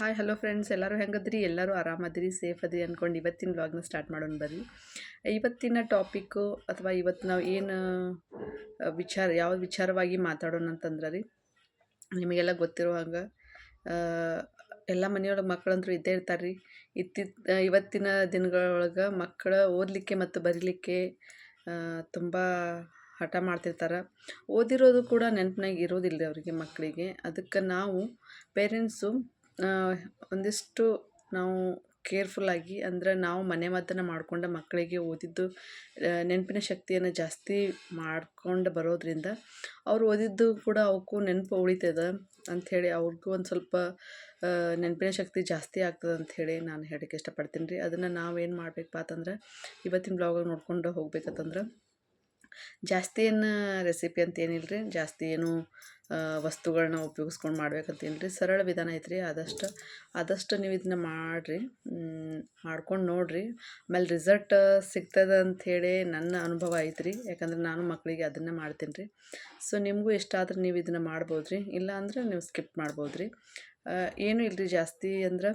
Hi hello friends ಎಲ್ಲರೂ ಹೆಂಗದ್ರಿ? ಎಲ್ಲರೂ ಆರಾಮದ್ರಿ? Safe ಅದ್ರಿ ಅಂದ್ಕೊಂಡು ಇವತ್ತಿನ ವ್ಲಾಗ್ನ ಸ್ಟಾರ್ಟ್ ಮಾಡೋಣ ಬರ್ರಿ. ಇವತ್ತಿನ ಟಾಪಿಕ್ಕು ಅಥವಾ ಇವತ್ತು ನಾವು ಏನು ವಿಚಾರ, ಯಾವ ವಿಚಾರವಾಗಿ ಮಾತಾಡೋಣ ಅಂತಂದ್ರೆ ರೀ, ನಿಮಗೆಲ್ಲ ಗೊತ್ತಿರೋ ಹಂಗೆ ಎಲ್ಲ ಮನೆಯೊಳಗೆ ಮಕ್ಕಳಂತೂ ಇದ್ದೇ ಇರ್ತಾರೆ ರೀ. ಇತ್ತಿ ಇವತ್ತಿನ ದಿನಗಳೊಳಗೆ ಮಕ್ಕಳ ಓದಲಿಕ್ಕೆ ಮತ್ತು ಬರೀಲಿಕ್ಕೆ ತುಂಬ ಹಠ ಮಾಡ್ತಿರ್ತಾರೆ. ಓದಿರೋದು ಕೂಡ ನೆನಪಿನಾಗ ಇರೋದಿಲ್ಲ ಅವರಿಗೆ ಮಕ್ಕಳಿಗೆ ಅದಕ್ಕೆ ನಾವು ಪೇರೆಂಟ್ಸು ಒಂದಿಷ್ಟು ನಾವು ಕೇರ್ಫುಲ್ಲಾಗಿ ಅಂದ್ರೆ ನಾವು ಮನೆ ಮದ್ದನ್ನು ಮಾಡಿಕೊಂಡ ಮಕ್ಕಳಿಗೆ ಓದಿದ್ದು ನೆನಪಿನ ಶಕ್ತಿಯನ್ನು ಜಾಸ್ತಿ ಮಾಡ್ಕೊಂಡು ಬರೋದರಿಂದ ಅವ್ರು ಓದಿದ್ದು ಕೂಡ ಅವಕ್ಕೂ ನೆನಪು ಉಳಿತದೆ ಅಂಥೇಳಿ ಅವ್ರಿಗೂ ಒಂದು ಸ್ವಲ್ಪ ನೆನಪಿನ ಶಕ್ತಿ ಜಾಸ್ತಿ ಆಗ್ತದೆ ಅಂಥೇಳಿ ನಾನು ಹೇಳಕ್ಕೆ ಇಷ್ಟಪಡ್ತೀನಿ ರೀ. ಅದನ್ನು ನಾವೇನು ಮಾಡಬೇಕಪ್ಪ ಅಂತಂದ್ರೆ ಇವತ್ತಿನ ಬ್ಲಾಗಾಗ ನೋಡ್ಕೊಂಡು ಹೋಗ್ಬೇಕಂತಂದ್ರೆ ಜಾಸ್ತಿ ಏನು ರೆಸಿಪಿ ಅಂತ ಏನಿಲ್ಲ ರೀ ಜಾಸ್ತಿ ಏನು ವಸ್ತುಗಳನ್ನ ಉಪಯೋಗಿಸ್ಕೊಂಡು ಮಾಡ್ಬೇಕಂತ ರೀ ಸರಳ ವಿಧಾನ ಐತ್ರಿ, ಆದಷ್ಟು ಆದಷ್ಟು ನೀವು ಇದನ್ನ ಮಾಡಿರಿ ಮಾಡ್ಕೊಂಡು ನೋಡಿರಿ, ಆಮೇಲೆ ರಿಸಲ್ಟ್ ಸಿಗ್ತದೆ ಅಂಥೇಳಿ ನನ್ನ ಅನುಭವ ಐತ್ರಿ, ಯಾಕಂದ್ರೆ ನಾನು ಮಕ್ಕಳಿಗೆ ಅದನ್ನೇ ಮಾಡ್ತೀನಿ ರೀ ಸೊ ನಿಮಗೂ ಇಷ್ಟ ಆದ್ರೆ ನೀವು ಇದನ್ನು ಮಾಡ್ಬೋದು ರೀ ಇಲ್ಲ ಅಂದ್ರೆ ನೀವು ಸ್ಕಿಪ್ ಮಾಡ್ಬೋದು ರೀ ಏನೂ ಇಲ್ಲರಿ ಜಾಸ್ತಿ ಅಂದ್ರೆ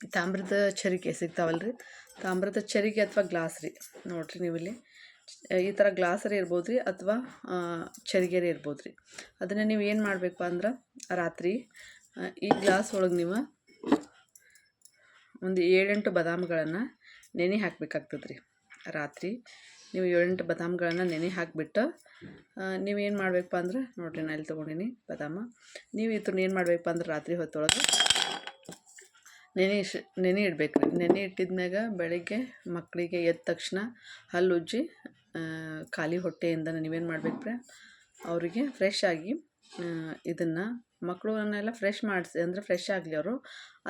ತಾಮ್ರದ ಚರಿಕೆ ಸಿಗ್ತಾವಲ್ಲ ರೀ ತಾಮ್ರದ ಚರಿಕೆ ಅಥವಾ ಗ್ಲಾಸ್ ರೀ, ನೋಡಿರಿ ನೀವು ಇಲ್ಲಿ ಈ ಥರ ಗ್ಲಾಸರಿ ಇರ್ಬೋದು ರೀ ಅಥವಾ ಚರಿಗೆರೆ ಇರ್ಬೋದು ರೀ ಅದನ್ನು ನೀವು ಏನು ಮಾಡಬೇಕು ಅಂದ್ರೆ, ರಾತ್ರಿ ಈ ಗ್ಲಾಸ್ ಒಳಗೆ ನೀವು ಒಂದು ಏಳೆಂಟು ಬಾದಾಮಿಗಳನ್ನು ನೆನೆ ಹಾಕಬೇಕಾಗ್ತದೆ ರೀ ರಾತ್ರಿ ನೀವು ಏಳೆಂಟು ಬಾದಾಮಿಗಳನ್ನು ನೆನೆ ಹಾಕಿಬಿಟ್ಟು ನೀವೇನು ಮಾಡಬೇಕಪ್ಪ ಅಂದ್ರೆ, ನೋಡಿರಿ ನಾನು ಇಲ್ಲಿ ತೊಗೊಂಡಿನಿ ಬಾದಾಮ. ನೀವು ಇದನ್ನ ಏನು ಮಾಡಬೇಕಪ್ಪ ಅಂದ್ರೆ, ರಾತ್ರಿ ಹೊತ್ತೊಳಗೆ ನೆನೆ ಇಶ್, ನೆನೆ ಇಡ್ಬೇಕು ರೀ ನೆನೆ ಇಟ್ಟಿದ್ಮ್ಯಾಗ ಬೆಳಗ್ಗೆ ಮಕ್ಕಳಿಗೆ ಎದ್ದ ತಕ್ಷಣ ಹಲ್ಲುಜ್ಜಿ ಖಾಲಿ ಹೊಟ್ಟೆಯಿಂದ ನೀವೇನು ಮಾಡಬೇಕ್ರೆ? ಅವರಿಗೆ ಫ್ರೆಶ್ ಆಗಿ ಇದನ್ನು ಮಕ್ಕಳನ್ನೆಲ್ಲ ಫ್ರೆಶ್ ಮಾಡಿಸಿ, ಅಂದರೆ ಫ್ರೆಶ್ ಆಗಲಿ ಅವರು.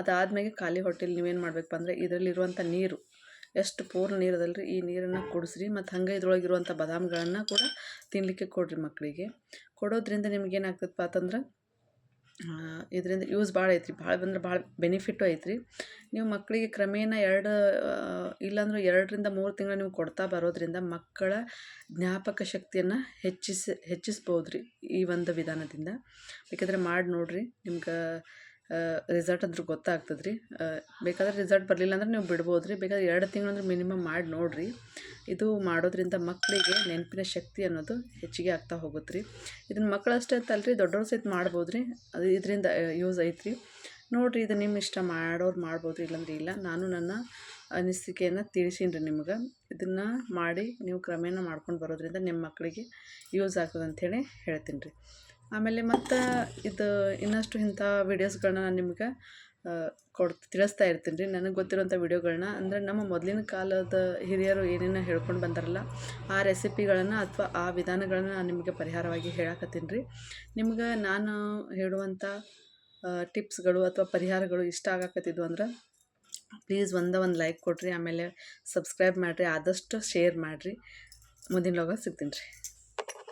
ಅದಾದ್ಮೇಲೆ ಖಾಲಿ ಹೊಟ್ಟೆಲಿ ನೀವೇನು ಮಾಡಬೇಕಪ್ಪ ಅಂದರೆ ಇದರಲ್ಲಿರುವಂಥ ನೀರು, ಎಷ್ಟು ಪೂರ್ಣ ನೀರು ಅದಲ್ರಿ ಈ ನೀರನ್ನು ಕುಡಿಸ್ರಿ. ಮತ್ತು ಹಂಗೆ ಇದ್ರೊಳಗಿರುವಂಥ ಬಾದಾಮಿಗಳನ್ನು ಕೂಡ ತಿನ್ನಲಿಕ್ಕೆ ಕೊಡಿರಿ ಮಕ್ಕಳಿಗೆ ಕೊಡೋದ್ರಿಂದ ನಿಮ್ಗೇನಾಗ್ತದಪ್ಪ ಅಂತಂದ್ರೆ ಇದರಿಂದ ಯೂಸ್ ಭಾಳ ಐತ್ರಿ, ಭಾಳ ಬಂದ್ರೆ ಭಾಳ ಬೆನಿಫಿಟ್ಟು ಐತ್ರಿ. ನೀವು ಮಕ್ಕಳಿಗೆ ಕ್ರಮೇಣ ಎರಡು ಇಲ್ಲಾಂದ್ರೂ ಎರಡರಿಂದ ಮೂರು ತಿಂಗಳು ನೀವು ಕೊಡ್ತಾ ಬರೋದ್ರಿಂದ ಮಕ್ಕಳ ಜ್ಞಾಪಕ ಶಕ್ತಿಯನ್ನು ಹೆಚ್ಚಿಸಿ ಹೆಚ್ಚಿಸ್ಬೋದು ರೀ ಈ ಒಂದು ವಿಧಾನದಿಂದ. ಬೇಕಾದ್ರೆ ಮಾಡಿ ನೋಡಿರಿ, ನಿಮ್ಗೆ ರಿಸಲ್ಟ್ ಅಂದ್ರೆ ಗೊತ್ತಾಗ್ತದೆ ರೀ ಬೇಕಾದ್ರೆ ರಿಸಲ್ಟ್ ಬರಲಿಲ್ಲ ಅಂದ್ರೆ ನೀವು ಬಿಡ್ಬೋದು ರೀ ಬೇಕಾದ್ರೆ ಎರಡು ತಿಂಗಳು ಅಂದ್ರೆ ಮಿನಿಮಮ್ ಮಾಡಿ ನೋಡಿರಿ. ಇದು ಮಾಡೋದ್ರಿಂದ ಮಕ್ಕಳಿಗೆ ನೆನಪಿನ ಶಕ್ತಿ ಅನ್ನೋದು ಹೆಚ್ಚಿಗೆ ಆಗ್ತಾ ಹೋಗುತ್ತೆ ರೀ ಇದನ್ನು ಮಕ್ಕಳಷ್ಟೇ ಅಂತಲ್ಲ ರೀ ದೊಡ್ಡವ್ರು ಸಹಿತ ಮಾಡ್ಬೋದು ರೀ ಅದು ಇದರಿಂದ ಯೂಸ್ ಐತ್ರಿ. ನೋಡಿರಿ, ಇದು ನಿಮ್ಮ ಇಷ್ಟ ಮಾಡೋರು ಮಾಡ್ಬೋದು ಇಲ್ಲಾಂದ್ರೆ ಇಲ್ಲ. ನಾನು ನನ್ನ ಅನಿಸಿಕೆಯನ್ನು ತಿಳಿಸೀನಿ ರೀ ನಿಮ್ಗೆ. ಇದನ್ನು ಮಾಡಿ ನೀವು ಕ್ರಮೇಣ ಮಾಡ್ಕೊಂಡು ಬರೋದ್ರಿಂದ ನಿಮ್ಮ ಮಕ್ಕಳಿಗೆ ಯೂಸ್ ಆಗ್ತದೆ ಅಂಥೇಳಿ ಹೇಳ್ತೀನಿ ರೀ ಆಮೇಲೆ ಮತ್ತು ಇದು ಇನ್ನಷ್ಟು ಇಂಥ ವೀಡಿಯೋಸ್ಗಳನ್ನ ನಾನು ನಿಮ್ಗೆ ಕೊಡ್ ತಿಳಿಸ್ತಾ ಇರ್ತೀನಿ ರೀ. ನನಗೆ ಗೊತ್ತಿರುವಂಥ ವೀಡಿಯೋಗಳನ್ನ ಅಂದರೆ ನಮ್ಮ ಮೊದಲಿನ ಕಾಲದ ಹಿರಿಯರು ಏನೇನು ಹೇಳ್ಕೊಂಡು ಬಂದಾರಲ್ಲ, ಆ ರೆಸಿಪಿಗಳನ್ನು ಅಥವಾ ಆ ವಿಧಾನಗಳನ್ನು ನಾನು ನಿಮಗೆ ಪರಿಹಾರವಾಗಿ ಹೇಳಕತ್ತೀನಿ ರೀ. ನಿಮ್ಗೆ ನಾನು ಹೇಳುವಂಥ ಟಿಪ್ಸ್ಗಳು ಅಥವಾ ಪರಿಹಾರಗಳು ಇಷ್ಟ ಆಗಕತ್ತಿದ್ವು ಅಂದ್ರೆ ಪ್ಲೀಸ್ ಒಂದೇ ಒಂದು ಲೈಕ್ ಕೊಡಿರಿ ಆಮೇಲೆ ಸಬ್ಸ್ಕ್ರೈಬ್ ಮಾಡಿರಿ, ಆದಷ್ಟು ಶೇರ್ ಮಾಡಿರಿ. ಮುಂದಿನ ಲೋಗ ಸಿಗ್ತೀನಿ ರೀ.